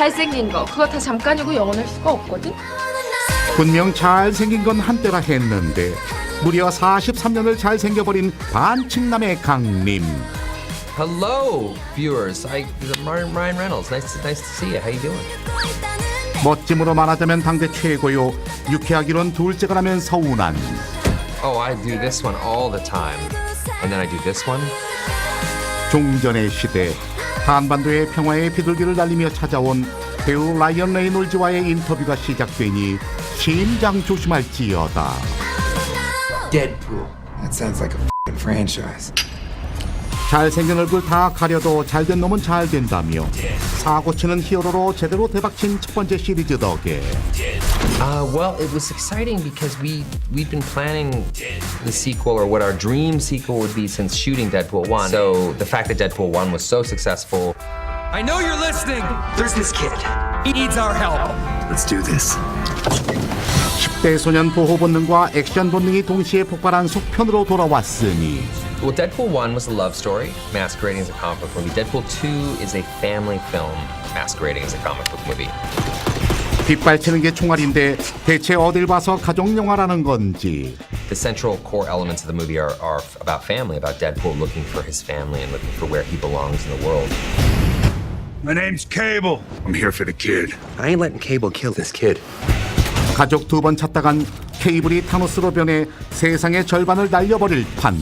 잘생긴 거 그거 다 잠깐이고 영원할 수가 없거든. 분명 잘생긴 건 한때라 했는데 무려 43년을 잘생겨버린 반칙남의 강림 Hello, viewers. I Ryan, Ryan Reynolds. Nice, to, nice to see you. How you doing? 멋짐으로 말하자면 당대 최고요 유쾌하기론 둘째가라면 서운한 Oh, I do this one all the time, and then I do this one. 종전의 시대 한반도의 평화의 비둘기를 날리며 찾아온 배우 라이언 레이놀즈와의 인터뷰가 시작되니 심장 조심할지어다 Deadpool. That sounds like a fing franchise. 잘생긴 얼굴 다 가려도 잘된 놈은 잘 된다며 사고치는 히어로로 제대로 대박친 첫 번째 시리즈 덕에 Uh, well, it was exciting because we we've been planning the sequel or what our dream sequel would be since shooting Deadpool one. So the fact that Deadpool one was so successful, I know you're listening. There's this kid. He needs our help. Let's do this. 10대 소년 보호 본능과 액션 본능이 동시에 폭발한 속편으로 돌아왔으니 well, Deadpool one was a love story masquerading as a comic book movie. Deadpool two is a family film masquerading as a comic book movie. 빗발치는 게 총알인데 대체 어딜 봐서 가족 영화라는 건지 The central core elements of the movie are, are about family, about Deadpool looking for his family and looking for where he belongs in the world. My name's Cable. I'm here for the kid. I ain't letting Cable kill this kid. 가족 두 번 찾다간 케이블이 타노스로 변해 세상의 절반을 날려버릴 판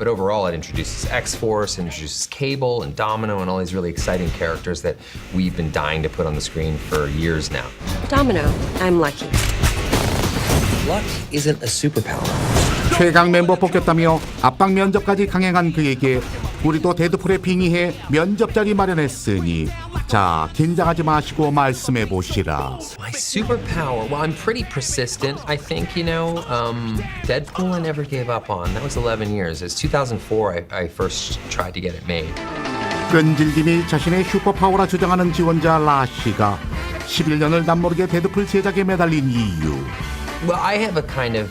But overall, it introduces X Force, introduces Cable and Domino, and all these really exciting characters that we've been dying to put on the screen for years now. Domino, I'm lucky. Luck isn't a superpower. 최강 멤버 뽑혔다며 압박 면접까지 강행한 그에게 우리도 데드풀에 빙의해 면접 자리 마련했으니 자 긴장하지 마시고 말씀해 보시라 My superpower? Well, I'm pretty persistent. I think, you know, um, Deadpool I never gave up on. That was 11 years. It's 2004 I, I first tried to get it made. 끈질김이 자신의 슈퍼파워라 주장하는 지원자 라시가 11년을 남모르게 데드풀 제작에 매달린 이유 Well, I have a kind of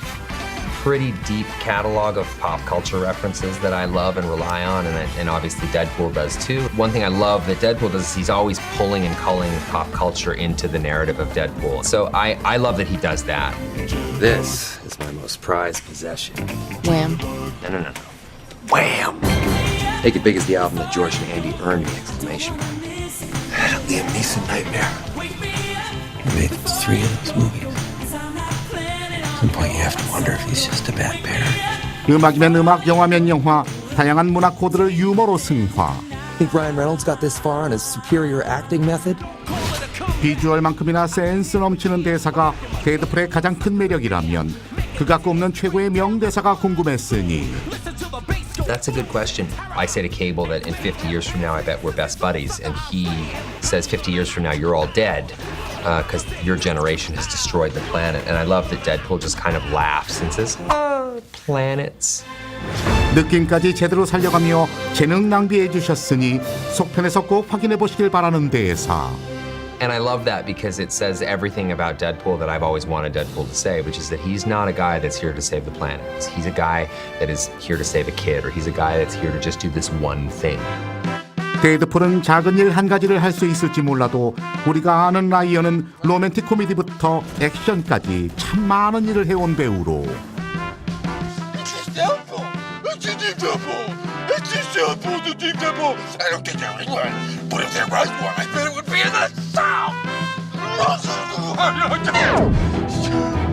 pretty deep catalog of pop culture references that I love and rely on, and, I- and obviously Deadpool does too. One thing I love that Deadpool does is he's always pulling and culling pop culture into the narrative of Deadpool. So I, I love that he does that. This is my most prized possession. Wham. No, no, no, no. Wham! Take it big as the album that George and Andy earned me! Exclamation point. That a Liam Neeson nightmare. He made three of those movies. 음악이면 음악 영화면 영화 다양한 문화 코드를 유머로 승화 think Ryan Reynolds got this far on his superior acting method? 비주얼만큼이나 센스 넘치는 대사가 데드풀의 가장 큰 매력이라면 그가 꼽는 최고의 명대사가 궁금했으니 That's a good question. I say to Cable that in 50 years from now, I bet we're best buddies. And he says 50 years from now, you're all dead because your generation has destroyed the planet. And I love that Deadpool just kind of laughs and says, oh, planets. 느낌까지 제대로 살려가며 재능 낭비해 주셨으니 속편에서 꼭 확인해 보시길 바라는 대사 And I love that because it says everything about Deadpool that I've always wanted Deadpool to say, which is that he's not a guy that's here to save the planet. He's a guy that is here to save a kid, or he's a guy that's here to just do this one thing. 데드풀은 작은 일 한 가지를 할 수 있을지 몰라도 우리가 아는 라이언은 로맨틱 코미디부터 액션까지 참 많은 일을 해온 배우로.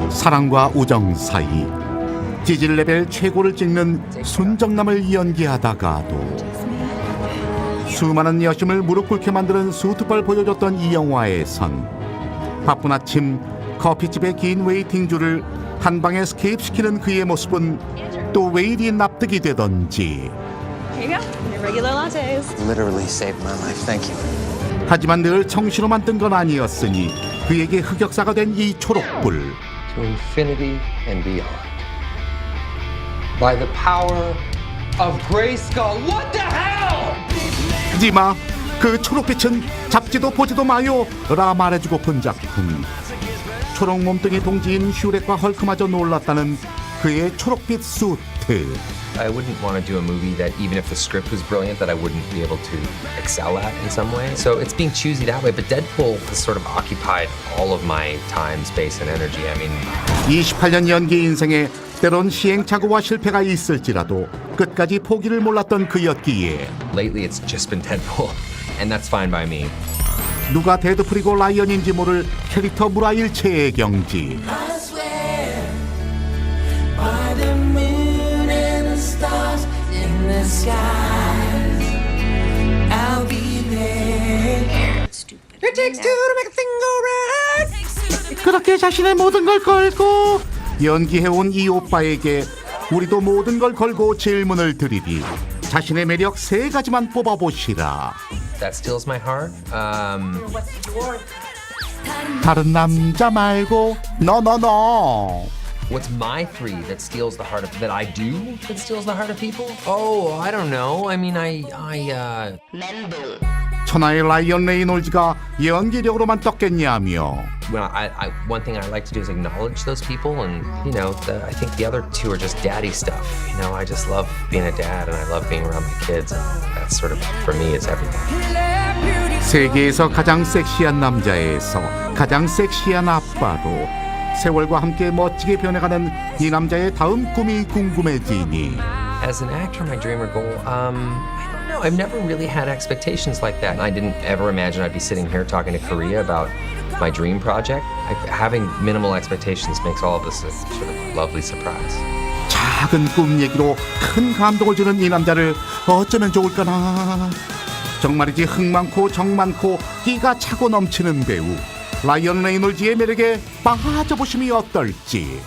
사랑과 우정 사이 지질 레벨 최고를 찍는 순정남을 연기하다가도 수많은 여심을 무릎 꿇게 만드는 수트발 보여줬던 이 영화에선 바쁜 아침 커피집의 긴 웨이팅 줄을 한 방에 스케입시키는 그의 모습은 또 왜 이리 납득이 되던지 Here you go. Your regular lattes. Literally saved my life. Thank you. 하지만 늘 청시로만 뜬 건 아니었으니 그에게 흑역사가 된 이 초록불 to infinity and beyond. By the power of Grayskull. What the hell? 하지마 그 초록빛은 잡지도 보지도 마요 라 말해주고픈 작품 초록 몸뚱이 동지인 슈렉과 헐크마저 놀랐다는 그의 초록빛 수트. I wouldn't want to do a movie that, even if the script was brilliant, that I wouldn't be able to excel at in some way. So it's being choosy that way. But Deadpool has sort of occupied all of my time, space, and energy. I mean, 28년 연기 인생에 때론 시행착오와 실패가 있을지라도 끝까지 포기를 몰랐던 그였기에 lately it's just been Deadpool, and that's fine by me. 누가 데드풀이고 라이언인지 모를 캐릭터 물화일체의 경지. 그렇게 자신의 모든 걸 걸고 연기해온 이 오빠에게 우리도 모든 걸 걸고 질문을 드리리. 자신의 매력 세 가지만 뽑아보시라. That steals my heart. Um, 다른 남자 말고 너너너. what's my three that steals the heart of that I do that steals the heart of people? Oh, I don't know. I mean, I, I, uh, 천하의 라이언 레이놀즈가 연기력으로만 떴겠냐며. when I, I, one thing I like to do is acknowledge those people, and you know, the, I think the other two are just daddy stuff. You know, I just love being a dad, and I love being around my kids, and that's sort of for me is everything. 세계에서 가장 섹시한 남자에서 가장 섹시한 아빠로 세월과 함께 멋지게 변해가는 이 남자의 다음 꿈이 궁금해지니. As an actor, my dream or goal, um, know. I've never really had expectations like that. I didn't ever imagine I'd be sitting here talking to Korea about my dream project. I, having minimal expectations makes all of this a sort of lovely surprise. 작은 꿈 얘기로 큰 감동을 주는 이 남자를 어쩌면 좋을까나. 정말이지 흥 많고 정 많고 끼가 차고 넘치는 배우 라이언 레이놀즈의 매력에 빠져보심이 어떨지.